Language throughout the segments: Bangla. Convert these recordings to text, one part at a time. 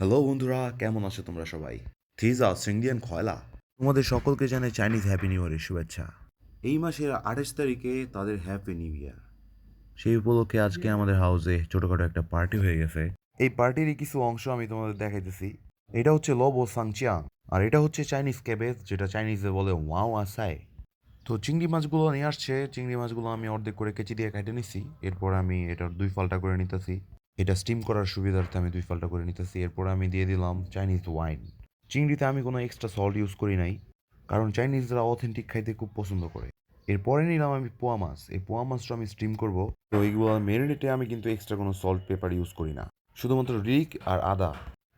হ্যালো বন্ধুরা, কেমন আছো তোমরা সবাই? থিজা সিঙ্গিয়ান খয়লা তোমাদের সকলকে জানাই চাইনিজ হ্যাপি নিউ ইয়ারের শুভেচ্ছা। এই মাসের আঠাশ তারিখে তাদের হ্যাপি নিউ ইয়ার সেই উপলক্ষে আজকে আমাদের হাউসে ছোটখাটো একটা পার্টি হয়ে গেছে। এই পার্টিরই কিছু অংশ আমি তোমাদের দেখাইতেছি। এটা হচ্ছে লবো সাংচিয়াং আর এটা হচ্ছে চাইনিজ ক্যাবেজ যেটা চাইনিজে বলে ওয়াও আসাই তো চিংড়ি মাছগুলো নিয়ে আসছে, চিংড়ি মাছগুলো আমি অর্ধেক করে কেচি দিয়ে কেটে নিছি। এরপর আমি এটার দুই ফালটা করে নিতেছি। এটা স্টিম করার সুবিধার্থে আমি দুই ফালটা করে নিতেছি। এরপর আমি দিয়ে দিলাম চাইনিজ ওয়াইন চিংড়িতে আমি কোনো এক্সট্রা সল্ট ইউজ করি নাই, কারণ চাইনিজরা অথেন্টিক খাইতে খুব পছন্দ করে। এরপরে নিলাম আমি পোয়া মাছ। এই পোয়া মাছটা আমি স্টিম করব। তো এইগুলো মেরিনেটে আমি কিন্তু এক্সট্রা কোনো সল্ট পেপার ইউজ করি না। শুধুমাত্র রিক আর আদা,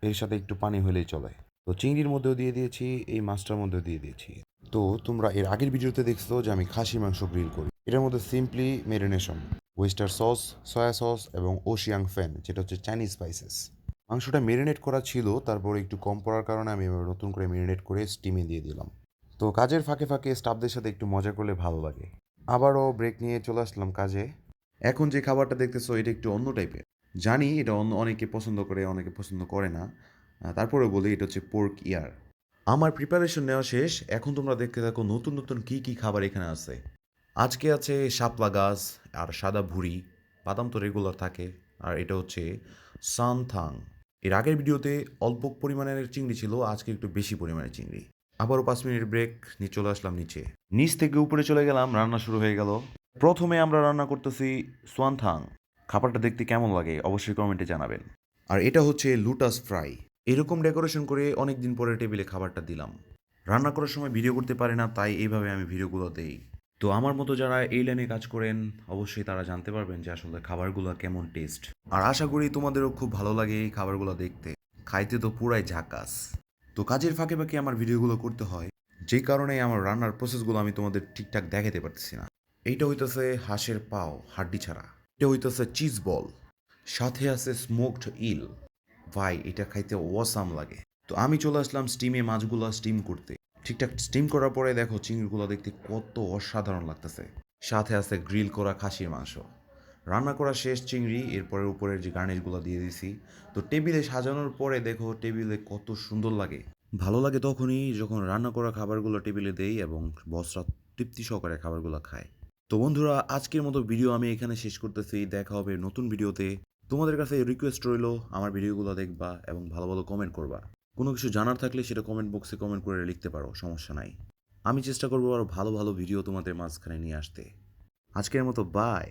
এর সাথে একটু পানি হলেই চলে। তো চিংড়ির মধ্যেও দিয়ে দিয়েছি, এই মাছটার মধ্যেও দিয়ে দিয়েছি। তো তোমরা এর আগের ভিডিওতে দেখছ যে আমি খাসি মাংস গ্রিল করি। এটার মধ্যে simply marination oyster sauce soya sauce এবং ওশিয়াং ফ্যান যেটা হচ্ছে চাইনিজ স্পাইসেস মাংসটা মেরিনেট করা ছিল, তারপর একটু কম পড়ার কারণে আমি এবার নতুন করে মেরিনেট করে স্টিমে দিয়ে দিলাম। তো কাজের ফাঁকে ফাঁকে স্টাফদের সাথে একটু মজা করলে ভালো লাগে। আবারও ব্রেক নিয়ে চলে আসলাম কাজে। এখন যে খাবারটা দেখতেছো, এটা একটু অন্য টাইপের জানি এটা অন্য, অনেকে পছন্দ করে, অনেকে পছন্দ করে না। তারপরে বলি, এটা হচ্ছে পোর্ক ইয়ার আমার প্রিপারেশন নেওয়া শেষ। এখন তোমরা দেখতে থাকো নতুন নতুন কি কি খাবার এখানে আছে। আজকে আছে শাপলা গাছ আর সাদা ভুড়ি, বাদাম তো রেগুলার থাকে, আর এটা হচ্ছে সানথাং। এর আগের ভিডিওতে অল্প পরিমাণের চিংড়ি ছিল, আজকে একটু বেশি পরিমাণের চিংড়ি। আবারও পাঁচ মিনিট ব্রেক নিয়ে চলে আসলাম নিচে। নিচ থেকে উপরে চলে গেলাম, রান্না শুরু হয়ে গেল। প্রথমে আমরা রান্না করতেছি সোয়ানথাং খাবারটা দেখতে কেমন লাগে অবশ্যই কমেন্টে জানাবেন। আর এটা হচ্ছে লুটাস ফ্রাই। এরকম ডেকোরেশন করে অনেক দিন পরে টেবিলে খাবারটা দিলাম। রান্না করার সময় ভিডিও করতে পারে না, তাই এইভাবে আমি ভিডিওগুলো দেই। তো আমার মতো যারা এই লাইনে কাজ করেন, অবশ্যই তারা জানতে পারবেন যে আসলে খাবারগুলো কেমন টেস্ট আর আশা করি তোমাদেরও খুব ভালো লাগে এই খাবারগুলো দেখতে। খাইতে তো পুরাই ঝাকাস। তো কাজের ফাঁকে ফাঁকে আমার ভিডিওগুলো করতে হয়। যেই কারণে আমার রান্নার প্রসেসগুলো আমি তোমাদের ঠিকঠাক দেখাতে পারতেছি না। এইটা হইতেছে হাঁসের পাও, হাড্ডি ছাড়া। এটা হইতেছে চিজ বল সাথে আছে স্মোকড ইল ভাই, এটা খাইতে ওয়াসাম লাগে। তো আমি চলে আসলাম স্টিমে মাছগুলো স্টিম করতে। ঠিকঠাক স্টিম করার পরে দেখো চিংড়িগুলো দেখতে কত অসাধারণ লাগতেছে। সাথে আছে গ্রিল করা খাসির মাংস। রান্না করা শেষ চিংড়ি, এরপরে উপরের যে গার্নিশগুলো দিয়ে দিছি। তো টেবিলে সাজানোর পরে দেখো টেবিলে কত সুন্দর লাগে। ভালো লাগে তখনই যখন রান্না করা খাবারগুলো টেবিলে দেই এবং বসরা তৃপ্তি সহকারে খাবারগুলো খায়। তো বন্ধুরা, আজকের মতো ভিডিও আমি এখানে শেষ করতেছি। দেখা হবে নতুন ভিডিওতে তোমাদের কাছে রিকোয়েস্ট রইল, আমার ভিডিওগুলো দেখবা এবং ভালো ভালো কমেন্ট করবা। কোনো কিছু জানার থাকলে সেটা কমেন্ট বক্সে কমেন্ট করে লিখতে পারো, সমস্যা নাই। আমি চেষ্টা করব আরও ভালো ভালো ভিডিও তোমাদের মাঝখানে নিয়ে আসতে। আজকের মতো বাই